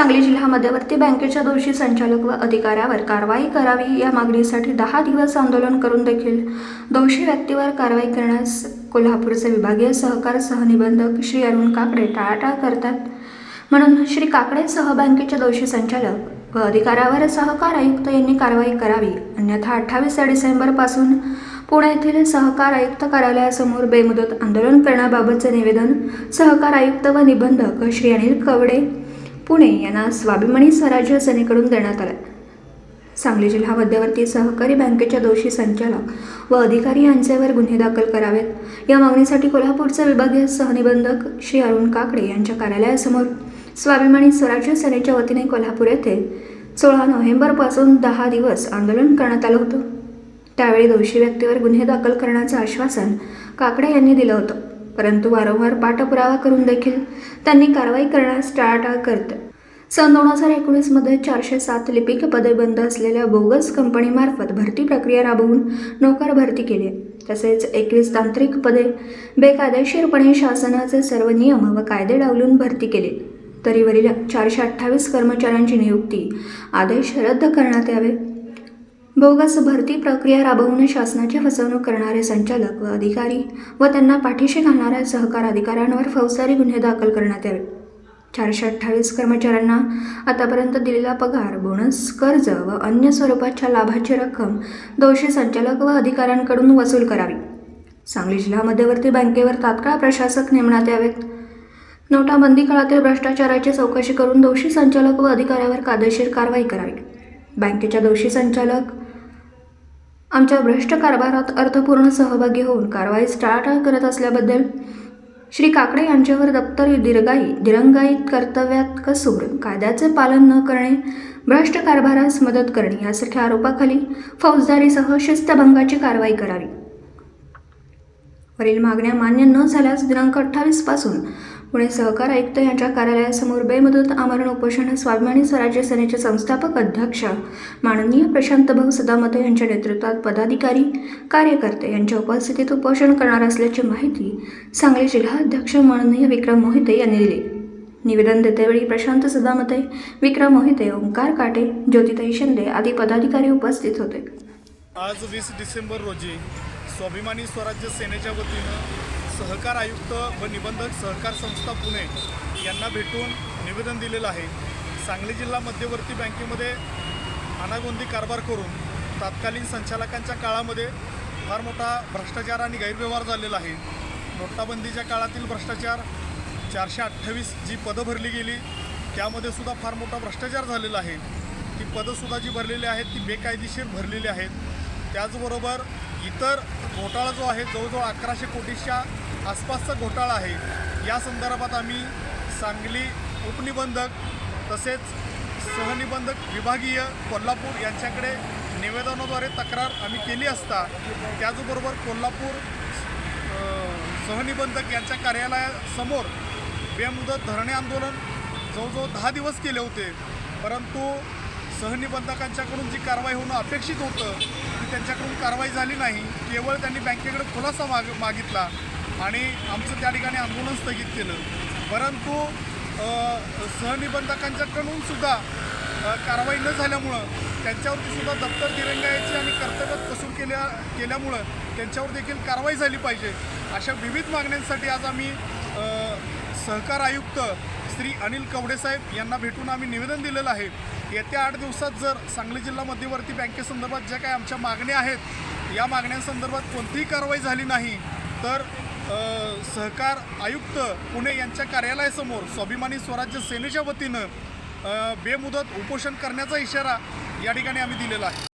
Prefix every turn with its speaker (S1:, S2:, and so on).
S1: सांगली जिल्हा मध्यवर्ती बँकेच्या दोषी संचालक व अधिकाऱ्यावर कारवाई करावी या मागणीसाठी दहा दिवस आंदोलन करून देखील दोषी व्यक्तीवर कारवाई करण्यास कोल्हापूरचे विभागीय सहकार सहनिबंधक श्री अरुण काकडे टाळाटाळ करतात. म्हणून श्री काकडेसह बँकेच्या दोषी संचालक व अधिकाऱ्यावर सहकार आयुक्त यांनी कारवाई करावी. अन्यथा अठ्ठावीस डिसेंबरपासून पुणे येथील सहकार आयुक्त कार्यालयासमोर बेमुदत आंदोलन करण्याबाबतचे निवेदन सहकार आयुक्त व निबंधक श्री अनिल कवडे पुणे यांना स्वाभिमानी स्वराज्य सेनेकडून देण्यात आला सांगली जिल्हा मध्यवर्ती सहकारी बँकेच्या दोषी संचालक व अधिकारी यांच्यावर गुन्हे दाखल करावेत. या मागणीसाठी कोल्हापूरचे विभागीय सहनिबंधक श्री अरुण काकडे यांच्या कार्यालयासमोर स्वाभिमानी स्वराज्य सेनेच्या वतीने कोल्हापूर येथे सोळा नोव्हेंबरपासून दहा दिवस आंदोलन करण्यात आलं होतं. त्यावेळी दोषी व्यक्तीवर गुन्हे दाखल करण्याचं आश्वासन काकडे यांनी दिलं होतं. परंतु वारंवार पाठपुरावा करून देखील त्यांनी कारवाई करण्यास टाळाटाळ करतं. सन दोन हजार एकोणीसमध्ये चारशे सात लिपिक पदे बंद असलेल्या बोगस कंपनीमार्फत भरती प्रक्रिया राबवून नोकर भरती केली. तसेच एकवीस तांत्रिक पदे बेकायदेशीरपणे शासनाचे सर्व नियम व कायदे डावलून भरती केली. तरी वरील चारशे अठ्ठावीस कर्मचाऱ्यांची नियुक्ती आदेश रद्द करण्यात यावे. बोगस भरती प्रक्रिया राबवून शासनाची फसवणूक करणारे संचालक व अधिकारी व त्यांना पाठीशी घालणाऱ्या सहकार अधिकाऱ्यांवर फौजदारी गुन्हे दाखल करण्यात यावे. चारशे अठ्ठावीस कर्मचाऱ्यांना आतापर्यंत दिलेला पगार बोनस कर्ज व अन्य स्वरूपाच्या लाभाची रक्कम दोषी संचालक व अधिकाऱ्यांकडून वसूल करावी. सांगली जिल्हा मध्यवर्ती बँकेवर तात्काळ प्रशासक नेमण्यात यावेत नोटाबंदी काळातील भ्रष्टाचाराची चौकशी करून दोषी संचालक व अधिकाऱ्यावर कायदेशीर कारवाई करावी. बँकेच्या दोषी संचालक आमच्या भ्रष्ट कारभारात अर्थपूर्ण सहभागी होऊन कारवाईस टाळाटाळ करत असल्याबद्दल श्री काकडे यांच्यावर दप्तर दीर्घाई दिरंगाईत कर्तव्यात कसूर कायद्याचे पालन न करणे भ्रष्ट कारभारास मदत करणे यासारख्या आरोपाखाली फौजदारीसह शिस्तभंगाची कारवाई करावी. वरील मागण्या मान्य न झाल्यास दिनांक अठ्ठावीसपासून पुणे सहकार आयुक्त यांच्या कार्यालयासमोर बेमुदत आमरण उपोषण स्वाभिमानी स्वराज्य सेनेचे संस्थापक अध्यक्ष माननीय प्रशांत भाऊ सदामते यांच्या नेतृत्वात पदाधिकारी कार्यकर्ते यांच्या उपस्थितीत उपोषण करणार असल्याची माहिती सांगली जिल्हा अध्यक्ष माननीय विक्रम मोहिते यांनी दिली. निवेदन देतेवेळी प्रशांत सदामते विक्रम मोहिते ओंकार काटे ज्योतिताई शिंदे आदी पदाधिकारी उपस्थित होते.
S2: आज वीस डिसेंबर रोजी स्वाभिमानी स्वराज्य सेनेच्या वतीनं सहकार आयुक्त व निबंधक सहकार संस्था पुणे यांना भेटून निवेदन दिलेलं आहे. सांगली जिल्हा मध्यवर्ती बँकेमध्ये अनागोंदी कारभार करून तात्कालीन संचालकांच्या काळामध्ये फार मोठा भ्रष्टाचार आणि गैरव्यवहार झालेला आहे. नोटाबंदीच्या काळातील भ्रष्टाचार चारशे अठ्ठावीस जी पदं भरली गेली त्यामध्ये सुद्धा फार मोठा भ्रष्टाचार झालेला आहे. ती पदंसुद्धा जी भरलेली आहेत ती बेकायदेशीर भरलेली आहेत. त्याचबरोबर इतर घोटाळा जो आहे जवळजवळ अकराशे कोटीच्या आसपासचा घोटाळा आहे. या संदर्भात आम्ही सांगली उपनिबंधक तसेच सहनिबंधक विभागीय कोल्हापूर यांच्याकडे निवेदनाद्वारे तक्रार आम्ही केली असता त्याचबरोबर कोल्हापूर सहनिबंधक यांच्या कार्यालयासमोर बेमुदत धरणे आंदोलन जवळजवळ दहा दिवस केले होते. परंतु सहनिबंधकांच्याकडून जी कारवाई होणं अपेक्षित होतं ती त्यांच्याकडून कारवाई झाली नाही. केवळ त्यांनी बँकेकडे खुलासा माग मागितला. आणि आमचं त्या ठिकाणी आंदोलन स्थगित केलं. परंतु सहनिबंधकांच्याकडून सुद्धा कारवाई न झाल्यामुळं त्यांच्यावरती सुद्धा दप्तर दिरंगायची आणि कर्तव्यात कसूर केल्या केल्यामुळं त्यांच्यावर देखील कारवाई झाली पाहिजे अशा विविध मागण्यांसाठी आज आम्ही सहकार आयुक्त श्री अनिल कवडेसाहेब यांना भेटून आम्ही निवेदन दिलेलं आहे. येत्या आठ दिवसात जर सांगली जिल्हा मध्यवर्ती बँकेसंदर्भात ज्या काही आमच्या मागण्या आहेत या मागण्यांसंदर्भात कोणतीही कारवाई झाली नाही तर सहकार आयुक्त पुणे यांच्या कार्यालयासमोर स्वाभिमानी स्वराज्य सेनेच्या वतीनं बेमुदत उपोषण करण्याचा इशारा या ठिकाणी आम्ही दिलेला आहे.